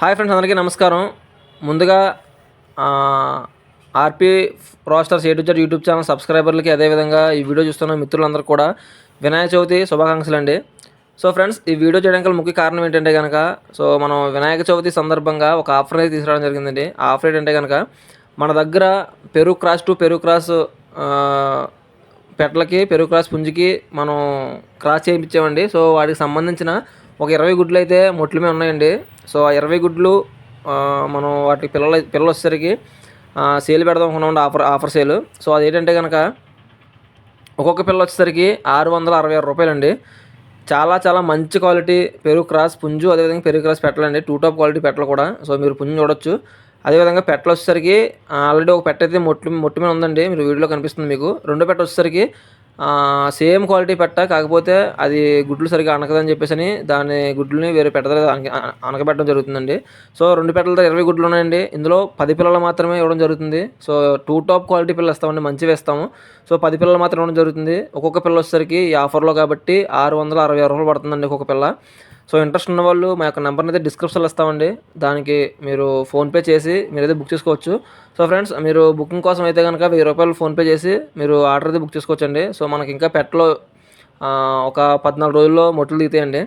Hi friends అందరికీ నమస్కారం. ముందుగా RP roasters A to Z YouTube channel సబ్స్క్రైబర్లకి అదేవిధంగా ఈ వీడియో చూస్తున్న మిత్రులందరూ కూడా వినాయక చవితి శుభాకాంక్షలు అండి. సో ఫ్రెండ్స్ ఈ వీడియో చేయడానికి ముఖ్య కారణం ఏంటంటే కనుక సో మనం వినాయక చవితి సందర్భంగా ఒక ఆఫర్ అయితే తీసుకురావడం జరిగిందండి. ఆ ఆఫర్ ఏంటంటే కనుక మన దగ్గర పెరుగు క్రాస్ టు పెరుగు క్రాస్ పెట్లకి పెట్టలకి పెరుగు క్రాస్ పుంజికి మనం క్రాస్ చేయించామండి. సో వాటికి సంబంధించిన ఒక ఇరవై గుడ్లు అయితే మొట్లమే ఉన్నాయండి. సో ఆ ఇరవై గుడ్లు మనం వాటికి పిల్లలు పిల్లలు వచ్చేసరికి సేల్ పెడదాం అనుకున్నాం ఆఫర్ ఆఫర్ సేల్. సో అదేంటంటే కనుక ఒక్కొక్క పిల్ల వచ్చేసరికి ఆరు వందల అరవై ఆరు రూపాయలండి. చాలా చాలా మంచి క్వాలిటీ పెరుగు క్రాస్ పుంజు అదేవిధంగా పెరుగు క్రాస్ పెట్టలండి. టూ టాప్ క్వాలిటీ పెట్టలు కూడా. సో మీరు పుంజు చూడొచ్చు. అదేవిధంగా పెట్టలు వచ్చేసరికి ఆల్రెడీ ఒక పెట్ట అయితే మొట్టు మొట్టు మీద ఉందండి. మీరు వీడియోలో కనిపిస్తుంది మీకు. రెండో పెట్ట వచ్చేసరికి సేమ్ క్వాలిటీ పెట్ట కాకపోతే అది గుడ్లు సరిగా అనకదని చెప్పేసి అని దాని గుడ్లని వేరే పెట్ట అనకబెట్టడం జరుగుతుందండి. సో రెండు పెట్టలతో ఇరవై గుడ్లు ఉన్నాయండి. ఇందులో పది పిల్లలు మాత్రమే ఇవ్వడం జరుగుతుంది. సో టూ టాప్ క్వాలిటీ పిల్లలు ఇస్తామండి మంచివి ఇస్తాము సో పది పిల్లలు మాత్రం ఇవ్వడం జరుగుతుంది. ఒక్కొక్క పిల్ల వచ్చేసరికి ఈ ఆఫర్లో కాబట్టి ఆరు వందల అరవై రూపాయలు పడుతుందండి ఒక్కొక్క పిల్ల. సో ఇంట్రెస్ట్ ఉన్న వాళ్ళు మా యొక్క నెంబర్ని అయితే డిస్క్రిప్షన్లో ఇస్తామండి. దానికి మీరు ఫోన్పే చేసి మీరైతే బుక్ చేసుకోవచ్చు. సో ఫ్రెండ్స్ మీరు బుకింగ్ కోసం అయితే కనుక వెయ్యి రూపాయలు ఫోన్పే చేసి మీరు ఆర్డర్ అయితే బుక్ చేసుకోవచ్చండి. సో మనకి ఇంకా పెట్టలో ఒక పద్నాలుగు రోజుల్లో మొట్టలు దిగుతాయండి.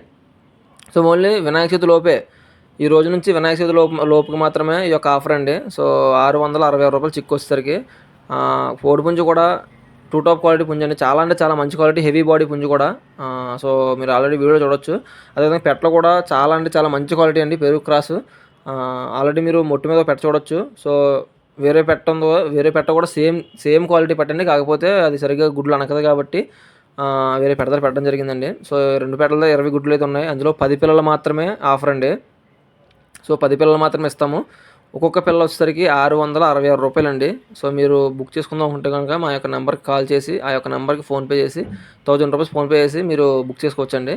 సో ఓన్లీ వినాయక చవితి లోపే ఈ రోజు నుంచి వినాయక చవితి లోపు లోపుకి మాత్రమే ఈ యొక్క ఆఫర్ అండి. సో ఆరు వందల అరవై ఆరు రూపాయలు చిక్కు వచ్చేసరికి ఆ, పుంజు కూడా టూ టాప్ క్వాలిటీ పుంజు అండి. చాలా అంటే చాలా మంచి క్వాలిటీ హెవీ బాడీ పుంజు కూడా. సో మీరు ఆల్రెడీ వీడియో చూడొచ్చు. అదేవిధంగా పెట్టలో కూడా చాలా అంటే చాలా మంచి క్వాలిటీ అండి పెరుగు క్రాస్. ఆల్రెడీ మీరు మొట్టు మీద పెట్ట చూడొచ్చు. సో వేరే పెట్ట ఉందో వేరే పెట్ట కూడా సేమ్ సేమ్ క్వాలిటీ పెట్టండి కాకపోతే అది సరిగ్గా గుడ్లు అనకదు కాబట్టి వేరే పెట్టలు పెట్టడం జరిగిందండి. సో రెండు పెట్టలతో ఇరవై గుడ్లు అయితే ఉన్నాయి. అందులో పది పిల్లలు మాత్రమే ఆఫర్ అండి. సో పది పిల్లలు మాత్రమే ఇస్తాము. ఒక్కొక్క పిల్ల వచ్చేసరికి ఆరు వందల అరవై ఆరు రూపాయలు అండి సో మీరు బుక్ చేసుకుందాం అనుకుంటే కనుక మా యొక్క నెంబర్కి కాల్ చేసి ఆ యొక్క నెంబర్కి ఫోన్పే చేసి థౌజండ్ రూపీస్ ఫోన్పే చేసి మీరు బుక్ చేసుకోవచ్చండి.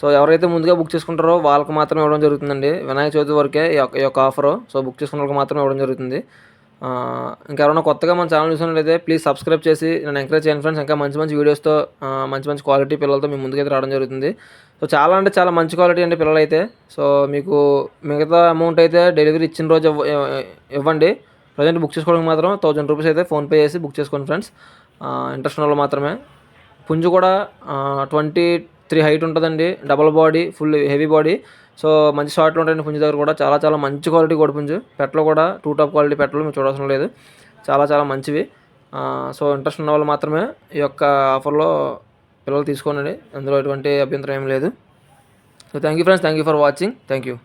సో ఎవరైతే ముందుగా బుక్ చేసుకుంటారో వాళ్ళకి మాత్రమే ఇవ్వడం జరుగుతుందండి. వినాయక చవితి వరకే ఈ యొక్క యొక్క ఆఫరు. సో బుక్ చేసుకున్న వాళ్ళకి మాత్రమే ఇవ్వడం జరుగుతుంది. ఇంకెవరైనా కొత్తగా మన ఛానల్ చూసినట్లయితే ప్లీజ్ సబ్స్క్రైబ్ చేసి నన్ను ఎంకరేజ్ చేయండి ఫ్రెండ్స్ ఇంకా మంచి మంచి వీడియోస్తో మంచి మంచి క్వాలిటీ పిల్లలతో మీ ముందుకైతే రావడం జరుగుతుంది. సో చాలా అంటే చాలా మంచి క్వాలిటీ అండి పిల్లలు అయితే సో మీకు మిగతా అమౌంట్ అయితే డెలివరీ ఇచ్చిన రోజు ఇవ్వండి. ప్రజెంట్ బుక్ చేసుకోవడానికి మాత్రం థౌజండ్ రూపీస్ అయితే ఫోన్పే చేసి బుక్ చేసుకోండి ఫ్రెండ్స్ ఇంట్రెస్ట్ ఉన్న వాళ్ళు మాత్రమే. పుంజు కూడా ట్వంటీ త్రీ హైట్ ఉంటుందండి. Double body full heavy body so మంచి షార్ట్లు ఉంటాయండి పుంజు దగ్గర కూడా చాలా చాలా మంచి క్వాలిటీ కూడా పుంజు. పెట్టలు కూడా టూ టాప్ క్వాలిటీ పెట్టలు మీరు చూడవసరం లేదు. చాలా చాలా మంచివి. సో ఇంట్రెస్ట్ ఉన్న వాళ్ళు మాత్రమే ఈ యొక్క ఆఫర్లో పిల్లలు తీసుకోనండి అందులో ఎటువంటి అభ్యంతరం ఏం లేదు. So thank you friends thank you for watching thank you